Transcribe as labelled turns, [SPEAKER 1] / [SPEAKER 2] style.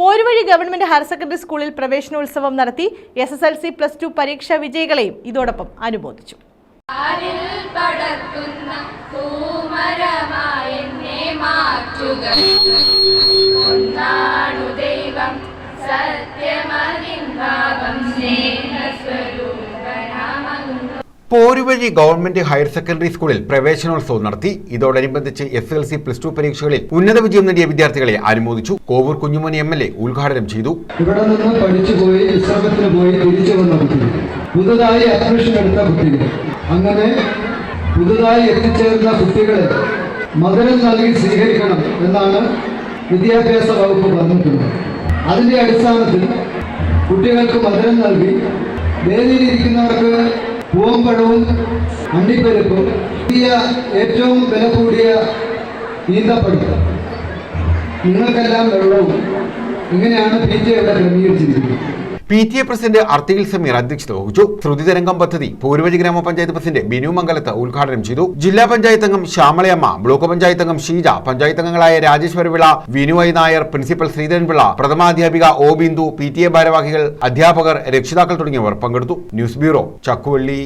[SPEAKER 1] Poruvazhi government higher secondary സ്കൂളിൽ പ്രവേശനോത്സവം നടത്തി S S L C plus two പരീക്ഷാ വിജയികളെയും ഇതോടൊപ്പം അനുമോദിച്ചു.
[SPEAKER 2] സ്നേഹസ്വരൂപനാമങ്ങു
[SPEAKER 3] പോരുവഴി ഗവൺമെന്റ് ഹയർ സെക്കൻഡറി സ്കൂളിൽ പ്രവേശനോത്സവം നടത്തി. ഇതോടനുബന്ധിച്ച് S L C plus two പരീക്ഷകളിൽ ഉന്നത വിജയം നേടിയ വിദ്യാർത്ഥികളെ അനുമോദിച്ചു. കോവൂർ കുഞ്ഞുമോനി എം എൽ എ ഉദ്ഘാടനം ചെയ്തു.
[SPEAKER 4] ഇവിടെ നിന്ന് പഠിച്ചു പോയി വിശ്രമത്തിന് പോയി തിരിച്ചു കുട്ടികൾ. അങ്ങനെ പുതുതായി എത്തിച്ചേർന്ന കുട്ടികളെ മധുരം നൽകി സ്വീകരിക്കണം എന്നാണ് വിദ്യാഭ്യാസ വകുപ്പ് പറഞ്ഞിട്ടുള്ളത്. അതിന്റെ അടിസ്ഥാനത്തിൽ കുട്ടികൾക്ക് മധുരം നൽകി വേദിയിലിരിക്കുന്നവർക്ക് പൂവമ്പഴവും അണ്ടിപ്പരിപ്പും പുതിയ ഏറ്റവും വില കൂടിയ ഈന്തപ്പഴം. നിങ്ങൾക്കെല്ലാം വെള്ളവും. ഇങ്ങനെയാണ് P T
[SPEAKER 3] A president Arthikil Sameer അധ്യക്ഷത വഹിച്ചു. ശ്രുതിതരംഗം പദ്ധതി പോരുവഴി ഗ്രാമപഞ്ചായത്ത് പ്രസിഡന്റ് ബിനു മംഗലത്ത് ഉദ്ഘാടനം ചെയ്തു. ജില്ലാ പഞ്ചായത്ത് അംഗം ശ്യാമളയമ്മ ബ്ലോക്ക് പഞ്ചായത്ത് അംഗം ഷീജ പഞ്ചായത്ത് അംഗങ്ങളായ Rajeswaravila Vinu I Nair principal Sreedharan Pillai പ്രഥമാധ്യാപിക O Bindu P T A ഭാരവാഹികൾ അധ്യാപകർ രക്ഷിതാക്കൾ തുടങ്ങിയവർ പങ്കെടുത്തു. News bureau Chakkuvally.